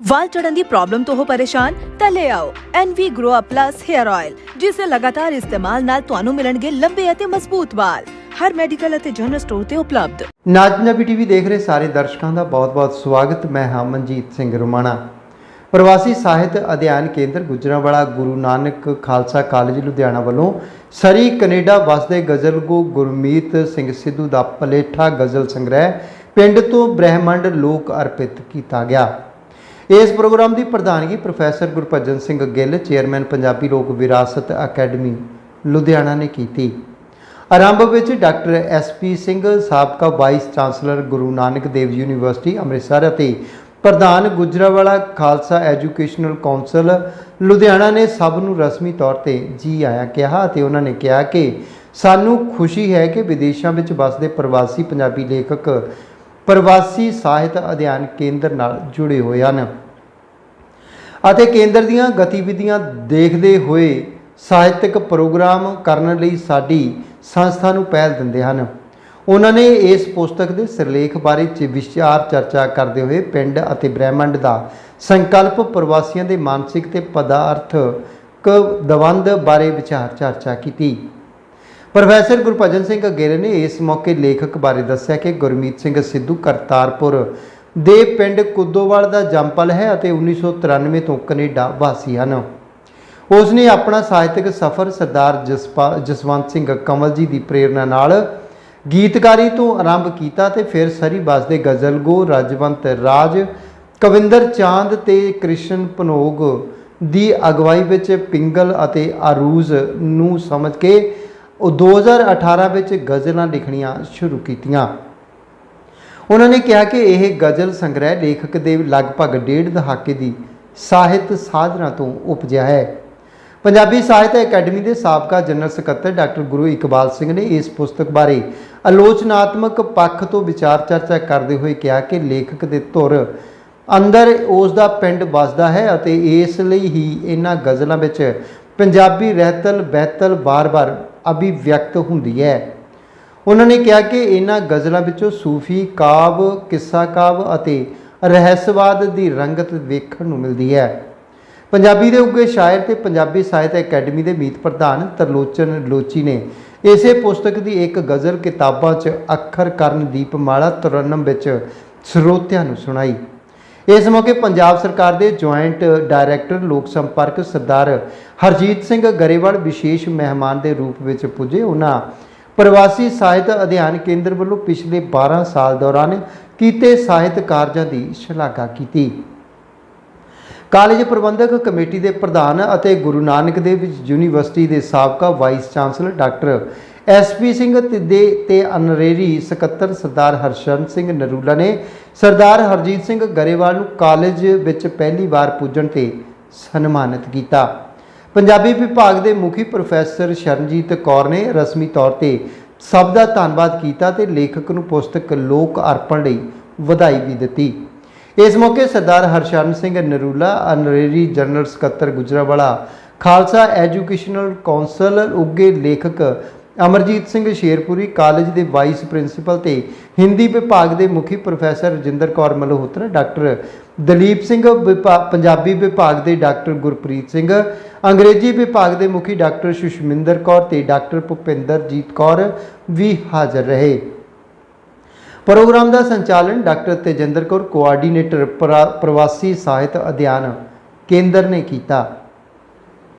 ਵਾਲ ਝੜਨ ਦੀ problem ਤੋਂ ਹੋ ਪਰੇਸ਼ਾਨ, ਤਾਂ ਲੈ ਆਓ NV Grow Up Plus Hair Oil ਜਿਸ ਦੇ ਲਗਾਤਾਰ ਇਸਤੇਮਾਲ ਨਾਲ ਤੁਹਾਨੂੰ ਮਿਲਣਗੇ ਲੰਬੇ ਅਤੇ ਮਜ਼ਬੂਤ ਵਾਲ। ਹਰ ਮੈਡੀਕਲ ਅਤੇ ਜਨਰਲ ਸਟੋਰ ਤੇ ਉਪਲਬਧ। ਨਾਜ ਪੰਜਾਬੀ ਟੀਵੀ ਦੇਖ ਰਹੇ ਸਾਰੇ ਦਰਸ਼ਕਾਂ ਦਾ ਬਹੁਤ-ਬਹੁਤ ਸਵਾਗਤ। ਮੈਂ ਹਾਂ ਮਨਜੀਤ ਸਿੰਘ ਰੁਮਾਣਾ। ਪ੍ਰਵਾਸੀ ਸਾਹਿਤ ਅਧਿਐਨ ਕੇਂਦਰ ਗੁਜਰਾਂਵਾਲਾ ਗੁਰੂ ਨਾਨਕ ਖਾਲਸਾ ਕਾਲਜ ਲੁਧਿਆਣਾ ਵੱਲੋਂ ਸਰੀ ਕੈਨੇਡਾ ਵਸਦੇ ਗਜ਼ਲਗੋ ਗੁਰਮੀਤ ਸਿੰਘ ਸਿੱਧੂ ਦਾ ਪਲੇਠਾ ਗਜ਼ਲ ਸੰਗ੍ਰਹਿ ਪਿੰਡ ਤੋਂ ਬ੍ਰਹਿਮੰਡ ਲੋਕ ਅਰਪਿਤ ਕੀਤਾ ਗਿਆ। ਇਸ ਪ੍ਰੋਗਰਾਮ ਦੀ ਪ੍ਰਧਾਨਗੀ ਪ੍ਰੋਫੈਸਰ ਗੁਰਭਜਨ ਸਿੰਘ ਗਿੱਲ, ਚੇਅਰਮੈਨ ਪੰਜਾਬੀ ਲੋਕ ਵਿਰਾਸਤ ਅਕੈਡਮੀ, ਲੁਧਿਆਣਾ ਨੇ ਕੀਤੀ। ਆਰੰਭ ਵਿੱਚ ਡਾਕਟਰ ਐਸਪੀ ਸਿੰਘ ਸਾਬਕਾ vice chancellor Guru Nanak Dev university, Amritsar ਅਤੇ ਪ੍ਰਧਾਨ ਗੁਜਰਾਵਾਲਾ ਖਾਲਸਾ ਐਜੂਕੇਸ਼ਨਲ ਕੌਂਸਲ, ਲੁਧਿਆਣਾ ਨੇ ਸਭ ਨੂੰ ਰਸਮੀ ਤੌਰ ਤੇ ਜੀ ਆਇਆ ਕਿਹਾ ਅਤੇ ਉਹਨਾਂ ਨੇ ਕਿਹਾ ਕਿ ਸਾਨੂੰ ਖੁਸ਼ੀ ਹੈ ਕਿ ਵਿਦੇਸ਼ਾਂ ਵਿੱਚ ਵੱਸਦੇ ਪ੍ਰਵਾਸੀ ਪੰਜਾਬੀ ਲੇਖਕ ਪ੍ਰਵਾਸੀ ਸਾਹਿਤ ਅਧਿਐਨ ਕੇਂਦਰ ਨਾਲ ਜੁੜੇ ਹੋਏ ਹਨ। ਅਤੇ ਕੇਂਦਰ ਦੀਆਂ ਗਤੀਵਿਧੀਆਂ ਦੇਖਦੇ ਹੋਏ ਸਾਹਿਤਕ ਪ੍ਰੋਗਰਾਮ ਕਰਨ ਲਈ ਸਾਡੀ ਸੰਸਥਾ ਨੂੰ ਪਹਿਲ ਦਿੰਦੇ ਹਨ। ਉਹਨਾਂ ਨੇ ਇਸ ਪੁਸਤਕ ਦੇ ਸਿਰਲੇਖ ਬਾਰੇ ਚ ਵਿਚਾਰ ਚਰਚਾ ਕਰਦੇ ਹੋਏ ਪਿੰਡ ਅਤੇ ਬ੍ਰਹਿਮੰਡ ਦਾ ਸੰਕਲਪ ਪ੍ਰਵਾਸੀਆਂ ਦੇ ਮਾਨਸਿਕ ਤੇ ਪਦਾਰਥਕ ਦਵੰਦ ਬਾਰੇ ਵਿਚਾਰ ਚਰਚਾ ਕੀਤੀ। ਪ੍ਰੋਫੈਸਰ ਗੁਰਭਜਨ ਸਿੰਘ ਗੇਰੇ ਨੇ ਇਸ ਮੌਕੇ ਲੇਖਕ ਬਾਰੇ ਦੱਸਿਆ ਕਿ ਗੁਰਮੀਤ ਸਿੰਘ ਸਿੱਧੂ ਕਰਤਾਰਪੁਰ ਦੇ ਪਿੰਡ ਕੁੱਦੋਵਾਲ ਦਾ ਜੰਪਲ ਹੈ ਅਤੇ 1993 ਤੋਂ ਕੈਨੇਡਾ ਵਾਸੀ ਹਨ। ਉਸ ਨੇ ਆਪਣਾ ਸਾਹਿਤਕ ਸਫ਼ਰ ਸਰਦਾਰ ਜਸਪਾ ਜਸਵੰਤ ਸਿੰਘ ਕਮਲ ਜੀ ਦੀ ਪ੍ਰੇਰਣਾ ਨਾਲ ਗੀਤਕਾਰੀ ਤੋਂ ਆਰੰਭ ਕੀਤਾ ਤੇ ਫਿਰ ਸਰੀ ਵਸਦੇ ਗਜ਼ਲਗੋ ਰਾਜਵੰਤ ਰਾਜ, ਕਵਿੰਦਰ ਚਾਂਦ ਤੇ ਕ੍ਰਿਸ਼ਨ ਪਨੋਗ ਦੀ ਅਗਵਾਈ ਵਿੱਚ ਪਿੰਗਲ ਅਤੇ ਆਰੂਜ਼ ਨੂੰ ਸਮਝ ਕੇ ਉਹ 2018 ਵਿੱਚ ਗਜ਼ਲਾਂ ਲਿਖਣੀਆਂ ਸ਼ੁਰੂ ਕੀਤੀਆਂ। ਉਹਨਾਂ ਨੇ ਕਿਹਾ ਕਿ ਇਹ ਗਜ਼ਲ ਸੰਗ੍ਰਹਿ ਲੇਖਕ ਦੇ ਲਗਭਗ ਡੇਢ ਦਹਾਕੇ ਦੀ ਸਾਹਿਤ ਸਾਧਨਾ ਤੋਂ ਉਪਜਿਆ ਹੈ। ਪੰਜਾਬੀ ਸਾਹਿਤ ਅਕੈਡਮੀ ਦੇ ਸਾਬਕਾ ਜਨਰਲ ਸਕੱਤਰ ਡਾਕਟਰ ਗੁਰੂ ਇਕਬਾਲ ਸਿੰਘ ਨੇ ਇਸ ਪੁਸਤਕ ਬਾਰੇ ਆਲੋਚਨਾਤਮਕ ਪੱਖ ਤੋਂ ਵਿਚਾਰ ਚਰਚਾ ਕਰਦੇ ਹੋਏ ਕਿਹਾ ਕਿ ਲੇਖਕ ਦੇ ਧੁਰ ਅੰਦਰ ਉਸ ਦਾ ਪਿੰਡ ਵੱਸਦਾ ਹੈ ਅਤੇ ਇਸ ਲਈ ਹੀ ਇਹਨਾਂ ਗਜ਼ਲਾਂ ਵਿੱਚ ਪੰਜਾਬੀ ਰਹਿਤਲ ਬਹਿਤਲ ਬਾਰ-ਬਾਰ ਅਭਿਵਿਅਕਤ ਹੁੰਦੀ ਹੈ। ਉਹਨਾਂ ਨੇ ਕਿਹਾ ਕਿ ਇਹਨਾਂ ਗਜ਼ਲਾਂ ਵਿੱਚੋਂ ਸੂਫੀ ਕਾਵ, ਕਿੱਸਾ ਕਾਵ ਅਤੇ ਰਹੱਸਵਾਦ ਦੀ ਰੰਗਤ ਵੇਖਣ ਨੂੰ ਮਿਲਦੀ ਹੈ। ਪੰਜਾਬੀ ਦੇ ਉੱਗੇ ਸ਼ਾਇਰ ਤੇ ਪੰਜਾਬੀ ਸਾਹਿਤ ਅਕੈਡਮੀ ਦੇ ਮੀਤ ਪ੍ਰਧਾਨ ਤਰਲੋਚਨ ਲੋਚੀ ਨੇ ਇਸੇ ਪੁਸਤਕ ਦੀ ਇੱਕ ਗਜ਼ਲ ਕਿਤਾਬਾਂ 'ਚ ਅੱਖਰ ਕਰਨ ਦੀਪਮਾਲਾ ਤਰਨਮ ਵਿੱਚ ਸਰੋਤਿਆਂ ਨੂੰ ਸੁਣਾਈ। ਇਸ ਮੌਕੇ ਪੰਜਾਬ ਸਰਕਾਰ ਦੇ ਜੁਆਇੰਟ ਡਾਇਰੈਕਟਰ ਲੋਕ ਸੰਪਰਕ ਸਰਦਾਰ ਹਰਜੀਤ ਸਿੰਘ ਗਰੇਵਾਲ ਵਿਸ਼ੇਸ਼ ਮਹਿਮਾਨ ਦੇ ਰੂਪ ਵਿੱਚ ਪੁੱਜੇ। ਉਹਨਾਂ ਪ੍ਰਵਾਸੀ ਸਾਹਿਤ ਅਧਿਐਨ ਕੇਂਦਰ ਵੱਲੋਂ ਪਿਛਲੇ 12 ਸਾਲ ਦੌਰਾਨ ਕੀਤੇ ਸਾਹਿਤ ਕਾਰਜਾਂ ਦੀ ਸ਼ਲਾਘਾ ਕੀਤੀ। ਕਾਲਜ ਪ੍ਰਬੰਧਕ ਕਮੇਟੀ ਦੇ ਪ੍ਰਧਾਨ ਅਤੇ ਗੁਰੂ ਨਾਨਕ ਦੇਵ ਯੂਨੀਵਰਸਿਟੀ ਦੇ ਸਾਬਕਾ vice chancellor doctor SP Singh ਤੇ ਦੇ ਤੇ ਅਨਰੇਰੀ ਸਕੱਤਰ ਸਰਦਾਰ ਹਰਸ਼ਨ ਸਿੰਘ ਨਰੂਲਾ ਨੇ ਸਰਦਾਰ ਹਰਜੀਤ ਸਿੰਘ ਗਰੇਵਾਲ ਨੂੰ ਕਾਲਜ ਵਿੱਚ ਪਹਿਲੀ ਵਾਰ ਪੁੱਜਣ ਤੇ ਸਨਮਾਨਿਤ ਕੀਤਾ। ਪੰਜਾਬੀ ਵਿਭਾਗ ਦੇ ਮੁਖੀ ਪ੍ਰੋਫੈਸਰ ਸ਼ਰਨਜੀਤ ਕੌਰ ਨੇ ਰਸਮੀ ਤੌਰ ਤੇ ਸਭ ਦਾ ਧੰਨਵਾਦ ਕੀਤਾ ਤੇ ਲੇਖਕ ਨੂੰ ਪੁਸਤਕ ਲੋਕ ਅਰਪਣ ਲਈ ਵਧਾਈ ਵੀ ਦਿੱਤੀ। ਇਸ ਮੌਕੇ ਸਰਦਾਰ ਹਰਸ਼ਰਨ ਸਿੰਘ ਨਰੂਲਾ ਅਨਰੇਰੀ ਜਨਰਲ ਸਕੱਤਰ ਗੁਜਰਾਵਾਲਾ, ਖਾਲਸਾ ਐਜੂਕੇਸ਼ਨਲ ਕੌਂਸਲ ਉੱਗੇ ਲੇਖਕ ਅਮਰਜੀਤ ਸਿੰਘ ਸ਼ੇਰਪੁਰੀ, ਕਾਲਜ ਦੇ ਵਾਈਸ ਪ੍ਰਿੰਸੀਪਲ ਤੇ ਹਿੰਦੀ ਵਿਭਾਗ ਦੇ ਮੁਖੀ ਪ੍ਰੋਫੈਸਰ ਰਜਿੰਦਰ ਕੌਰ ਮਲਹੋਤਰਾ, ਡਾਕਟਰ ਦਲੀਪ ਸਿੰਘ ਵਿਭਾ- ਪੰਜਾਬੀ ਵਿਭਾਗ ਦੇ ਡਾਕਟਰ ਗੁਰਪ੍ਰੀਤ ਸਿੰਘ, ਅੰਗਰੇਜ਼ੀ ਵਿਭਾਗ ਦੇ ਮੁਖੀ ਡਾਕਟਰ ਸੁਸ਼ਮਿੰਦਰ ਕੌਰ ਤੇ ਡਾਕਟਰ ਭੁਪਿੰਦਰਜੀਤ ਕੌਰ ਵੀ ਹਾਜ਼ਰ ਰਹੇ। ਪ੍ਰੋਗਰਾਮ ਦਾ ਸੰਚਾਲਨ ਡਾਕਟਰ ਤੇਜਿੰਦਰ ਕੌਰ ਕੋਆਰਡੀਨੇਟਰ ਪ੍ਰਵਾਸੀ ਸਾਹਿਤ ਅਧਿਐਨ ਕੇਂਦਰ ਨੇ ਕੀਤਾ।